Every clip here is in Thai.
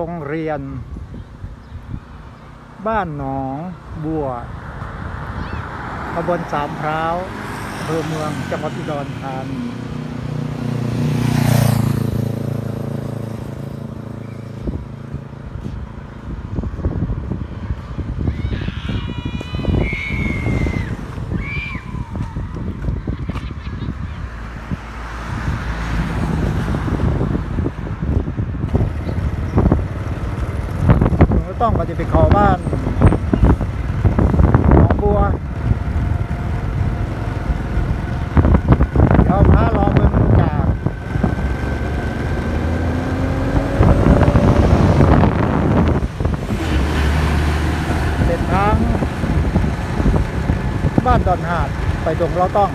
รงเรียน บ้านหนองบัวตำบลสามพร้าวอำเภอเมืองจังหวัดอุดรธานีผมก็ต้องก็จะ ไปขอบ้านหนองบัวเดี๋ยวพารอเบิ่งจากเส้นทางบ้านดอนหาดไปตรงเราต้อง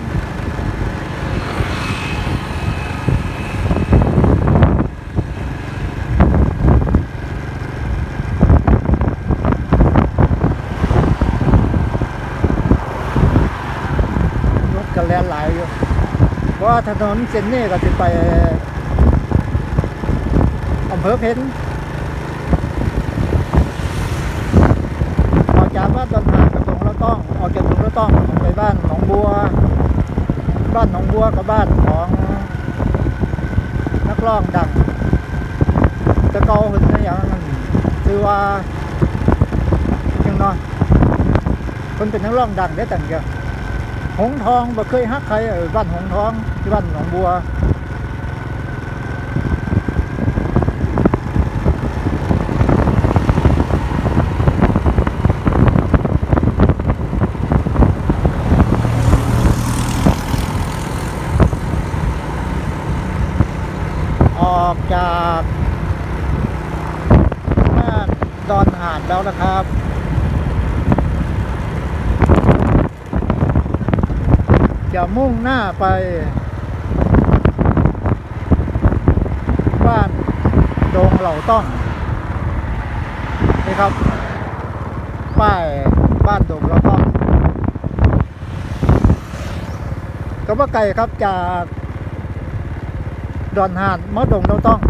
รถกั นแลนหลายอยู่เพราะว่าถนนเส้นนี้ก็จะไปอำเภอเพนออกจากบ้านดอนหากับตรงละต้อง ออกจากตรงละต้องไปบ้านหนองบัว บ้านหนองบัวกับบ้านของนักร้องดังตะเกาเห็นอย่างนั้นคือว่ายังนาะคนเป็นนักร้องดังได้แต่งเดียว หงทองบ่เคยฮักใครเออบ้านหงทองที่บ้านหนองบัวออกจากบ้านดอนหาดแล้วนะครับ จะมุ่งหน้าไป บ้านดงเหล่าต้องนี่ครับ ป้ายบ้านดงเหล่าต้องก็ว่าไกลครับจากดอนหานมาดงเหล่าต้อง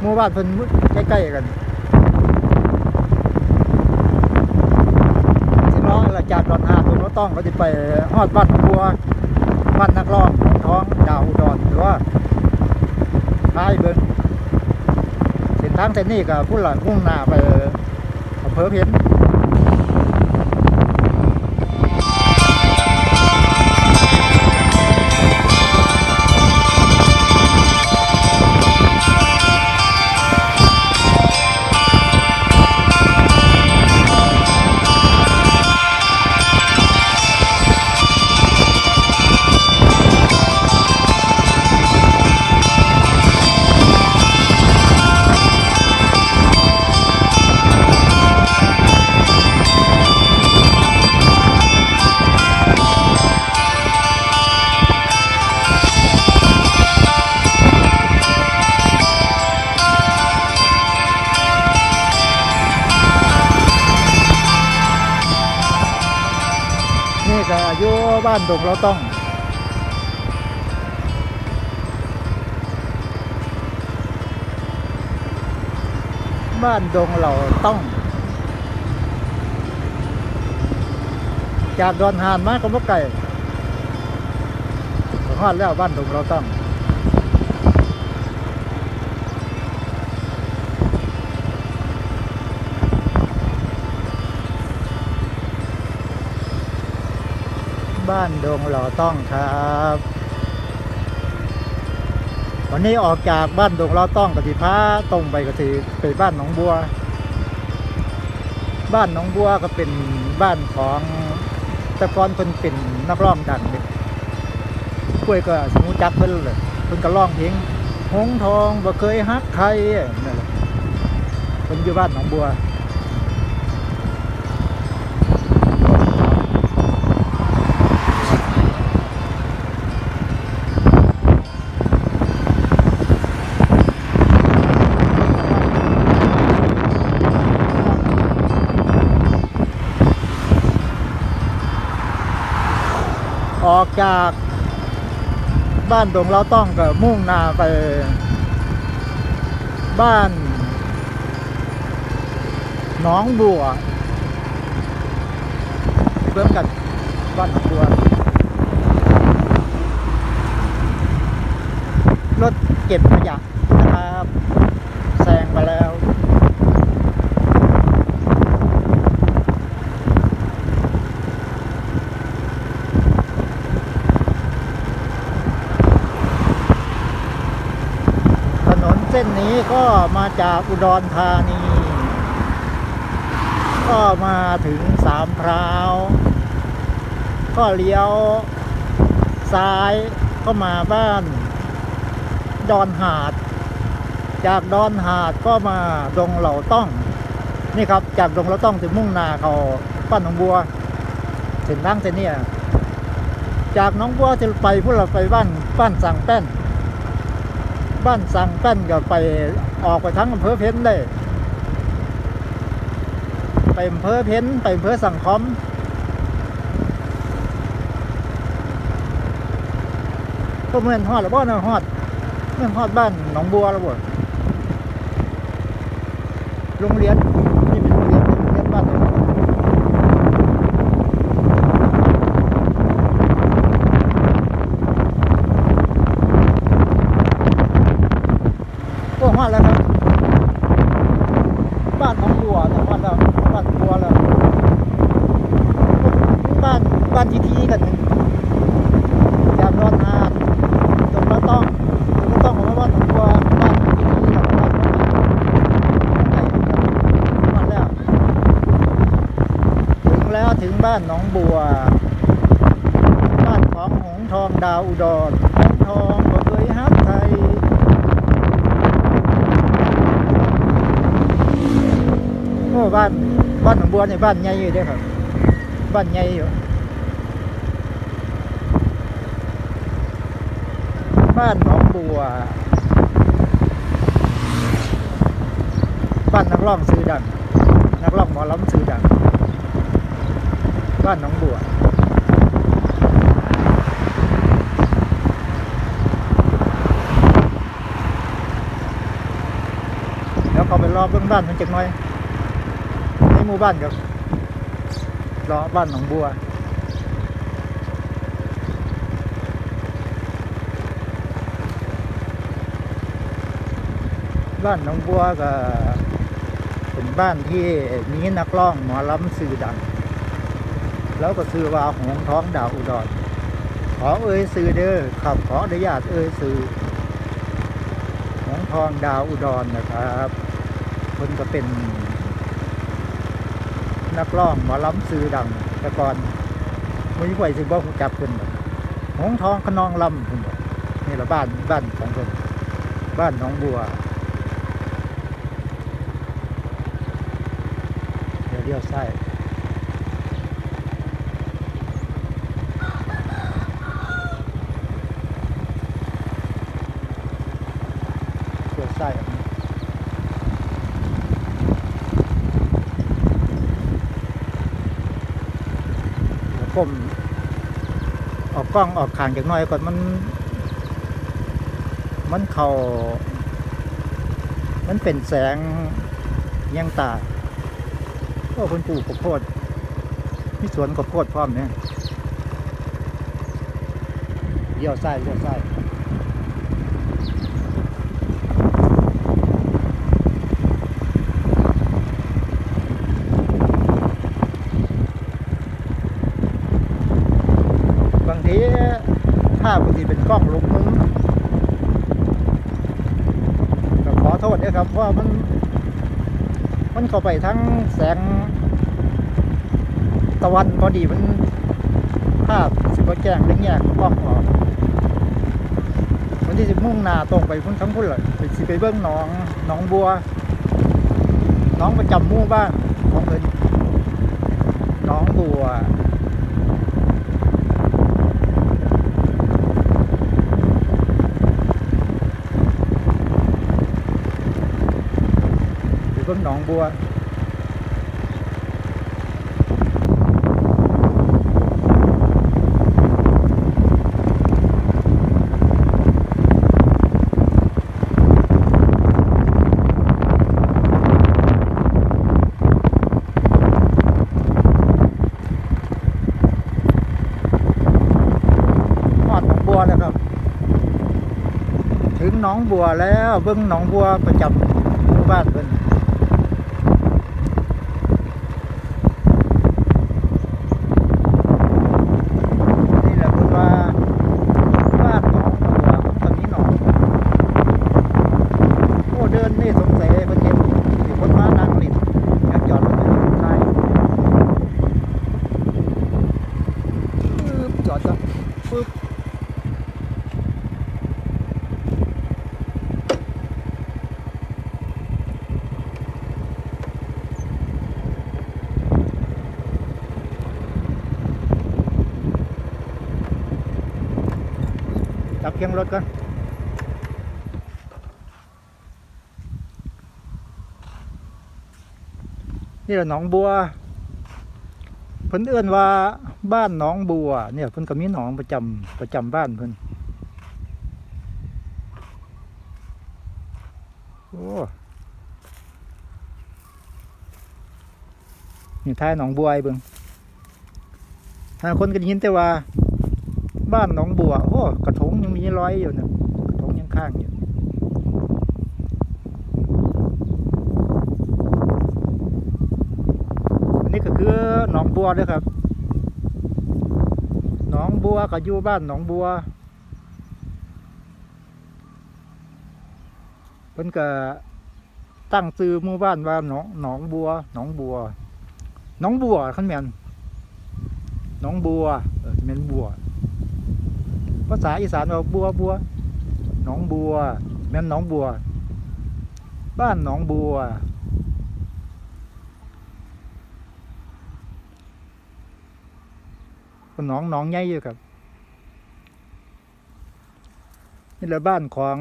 หมู่บ้านเพิ่นใกล้ๆกัน สิน้ อาจารย์ดอนหาตรงรถต้องเขาจะไปฮอดบ้านบัวบ้านนักร้องท้องดาวดอนหรือว่าท้ายเบิ้งเส้นทางเส้นนี้กับพุ่นละมุ่งหน้าไปอำเภอเพ็ญ ดงเราต้อง บ้านดงเราต้อง จากดอนหานมาก็บ่ไก่หอดแล้วบ้านดงเราต้อง บ้านดงเราต้องครับ วันนี้ออกจากบ้านดงเราต้องกติพาตรงไปกติไปบ้านหนองบัว บ้านหนองบัวก็เป็นบ้านของตะกอนเพิ่นเป็นนักร้องดังเนี่ยกล้วยก็สมูจักเพิ่นเลยเพิ่นก็ร้องเพลงหงทองบ่เคยฮักใครนั่นแหละเพิ่นอยู่บ้านหนองบัว จากบ้านดงเราต้องก็มุ่งหนาไป บ้านหนองบัวเริ่มกันบ้านหนองบัวรถเก็บขยะนะครับแซงไปแล้ว ถนนเส้นนี้ก็มาจากอุดรธานี ก็มาถึงสามพร้าว ก็เลี้ยวซ้ายเข้ามาบ้าน ดอนหาด จากดอนหาดก็มาดงเหล่าต้อง นี่ครับจากดงเหล่าต้องถึงมุ่งนาเขาป้านหนองบัวเส้นทางเส้นเนี้ยจากน้องบัวจะไปพวกเราไปบ้านบ้านสังแป้น บ้านสังแป้นก็ไปออกไปทั้งอำเภอเพ้นเลยไปอำเภอเพ้นไปอำเภอสังคอมก็เหมือนฮอดหรือบ่นะฮอดเหมือนฮอดบ้านหนองบัวแล้วบ่โรงเรียนนี่เป็นโรงเรียนโรงเรียนบ้านหนองบัวก็ฮอดแล้วครับ บ้านหนองบัวเนี่ยฮอดแล้วบ้านหนองบัวแล้วบ้านบ้าน ทีทีกันนี่จากนอนหาดตรงละต้องตรงละต้องของบ้านหนองบัวบ้านที่นี่กับบ้านน้าดมาแล้ว ถึงแล้วถึงบ้านหนองบัว บ้านของหงทองดาวอุดรหงทองก็เคยฮักไทยโอ้บ้านบ้านหนองบัวเนี่ยบ้านใหญ่อยู่เด้อครับ บ้านใหญ่อยู่ บ้านหนองบัว บ้านนักร้องซื้อดัง นักร้องหมอลำซื้อดัง บ้านหนองบัวแล้วเขาไปรอเบื้องบ้านมันจักน่อย ในหมู่บ้านกับรอบ้านหนองบัว บ้านหนองบัวก็เป็นบ้านที่มีนักร้องหมอลำสื่อดัง แล้วก็ซื้อว่าหงท้องดาวอุดรขอเอ่ยซื้อเด้อขับขออนุญาตเอ่ยซื้อหงทองดาวอุดรนะครับคนก็เป็น นักร้องหมอลำสื่อดังแต่ก่อนไม่ไหวสิบ่ฮู้จักเพิ่นหงทองขนองลำเพิ่นบอกนี่ละบ้านบ้านของเพิ่นบ้านหนองบัว เดียวเลี้ยวซ้ายเลี้ยวซ้ายอันนี้เดี๋ยวก้มออกกล้องออกข่างจากน้อยก่อนมัน มันเขามันเป็นแสงยังตา ก็คนปลูกข้าวโพดมีสวนข้าวโพดพร้อมเนี่ยเลี้ยวซ้ายเลี้ยวซ้บางทีภาพบางทีเป็นกล้องลงมุมก็ขอโทษด้วยครับเพราะว่ามัน มันเข้าไปทั้งแสง ตะวันพอดีมันภาพสิบแจ้งเรื่องแยกกล้องออกวันที่สิมุ่งหน้าตรงไปพุ่นทั้งพุ่นเลยไปสิไปเบิ้งหนองหนองบัวหนองประจำมู่บ้านของเพิ่นหนองบัว บัวถึงหนองบัวแล้วเบิ้งหนองบัวประจำหบ้านเพิ่น เคียงรถก่อนนี่แหละหนองบัวเพิ่นเอื้อนว่าบ้านหนองบัว เนี่ยเพิ่นก็มีหนองประจำประจำบ้านเพิ่นโอ้นี่ท้ายหนองบัวไอ้เบิ่งทางคนก็ยินแต่ว่า บ้านหนองบัวโอ้กระถงยังมีรอยอยู่เนี่ยกระถงยังข้างอยู่อันนี้ก็คือหนองบัวด้วยครับ หนองบัวก็อยู่บ้านหนองบัวเพิ่นก็ตั้งชื่อหมู่บ้านว่าหนองหนองบัวหนองบัวหนองบัวคันแมนหนองบัวเออแมนบัว ภาษาอีสานว่าบัวบัวหนองบัว แม่นหนองบัว บ้านหนองบัวก็หนองหนองใหญ่อยู่ครับนี่แหละบ้านของ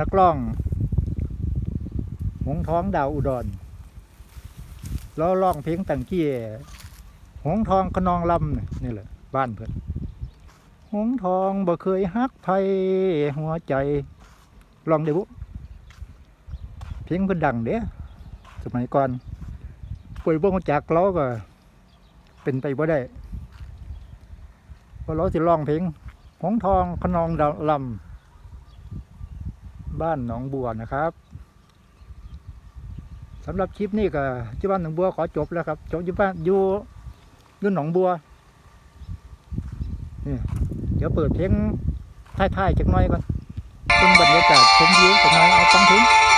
นักร้อง หงท้องดาวอุดรแล้วร้องเพลงตังกี้หงทองขนองลำนี่แหละบ้านเพื่อน หงทองบ่เคยฮักไผหัวใจ ลองเดี๋ยวบุเพลงเพิ่นดังเด้สมัยก่อนป่วยบ่งจากเราก็ เป็นไปบ่ได้เพราะเราสิร้องเพลงหงทองขนองดลำบ้านหนองบัวนะครับสำหรับคลิปนี้ก็ที่บ้านหนองบัวขอจบแล้วครับจบอยู่บ้านอยู่อยู่หนองบัวนี่ เดี๋ยวเปิดเพลงท้ายๆจักหน่อยก่อนเป็นบรรยากาศชมวิวจักหน่อยเอาฟังเพลง